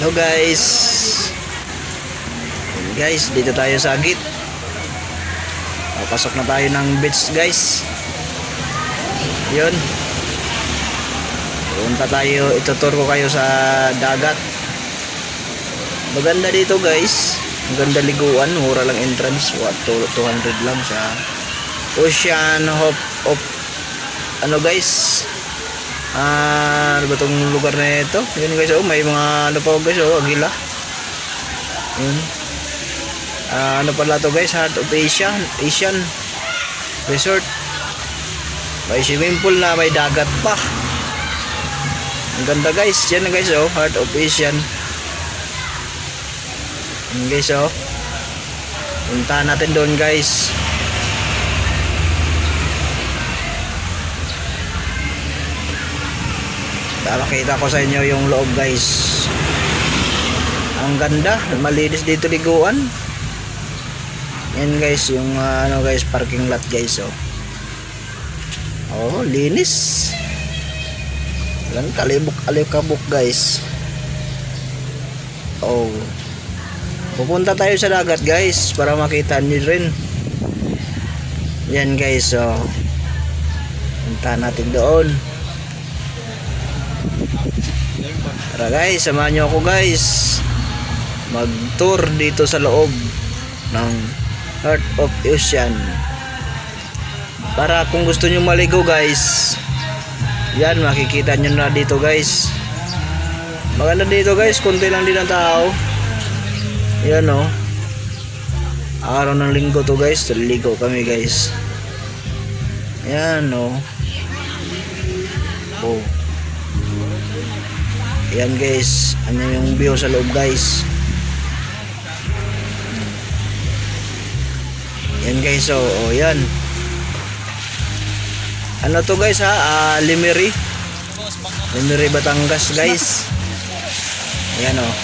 Hello guys. Guys, dito tayo sa git. Pasok na tayo ng beach guys. Yun. Punta tayo, ituturo ko kayo sa dagat. Maganda dito guys. Maganda liguan, mura lang entrance. What, 200 lang sa Ocean Hop of ano guys? Ah, ano ba tong lugar na ito? Yun guys, oh, may mga ano pa guys, oh, agila. Yun. Ah, ano pala to guys, Heart of Asia, Asian Resort. May swimming pool na may dagat pa. Ang ganda guys, yan guys, oh, Heart of Asian. Yan guys, oh. Puntahan natin doon guys. Papakita ko sa inyo yung loob guys. Ang ganda, malinis dito liguan. Yan guys, yung uh, ano guys, parking lot guys oh. Oh, linis. Lang kalibok alikabok guys. Oh. Pupunta tayo sa dagat guys para makita niyo rin. Yan guys oh. Punta natin doon. Tara guys, samahan nyo ako guys. Mag-tour dito sa loob ng Heart of Ocean. Para kung gusto nyo maligo guys, yan makikita nyo na dito guys. Maganda dito guys, konti lang din ang tao. Yan o. Oh. Araw ng linggo to guys, ligo kami guys. Yan o. Oh. oh. Yan guys, ano yung view sa loob guys. Yan guys, oh, oh yan. Ano to guys ha? Ah, Limeri. Limeri Batangas guys. Yan oh.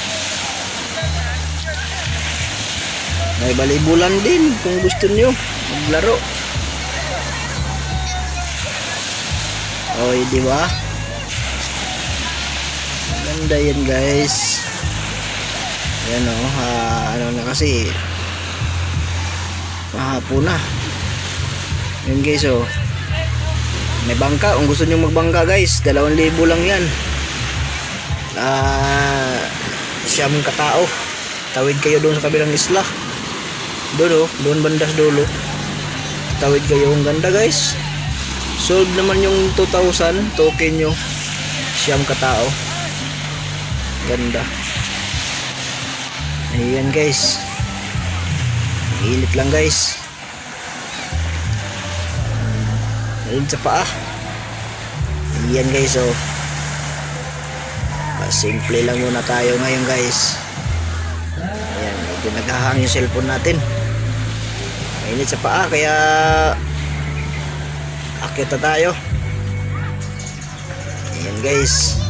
May balibulan din kung gusto niyo maglaro. Oh, di ba? Ganda yan guys. Yan o. Oh, ah, ano na kasi. Mahapon na. Yan guys o. Oh. May bangka. Kung gusto nyo magbangka guys. Dalawang libo lang yan. Ah, siyam katao. Tawid kayo doon sa kabilang isla. Doon o. Oh, doon bandas dulo. Tawid kayo. Ang ganda guys. Solve naman yung 2,000 token nyo. Siyam katao ganda. Ayan guys. Ilit lang guys. Ayun sa paa. Ayan guys oh. Simple lang muna tayo ngayon guys. Ayan medyo naghahang yung cellphone natin. Mainit sa paa kaya akit na tayo. Ayan guys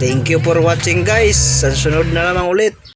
Thank you for watching guys. Sa sunod na lamang ulit.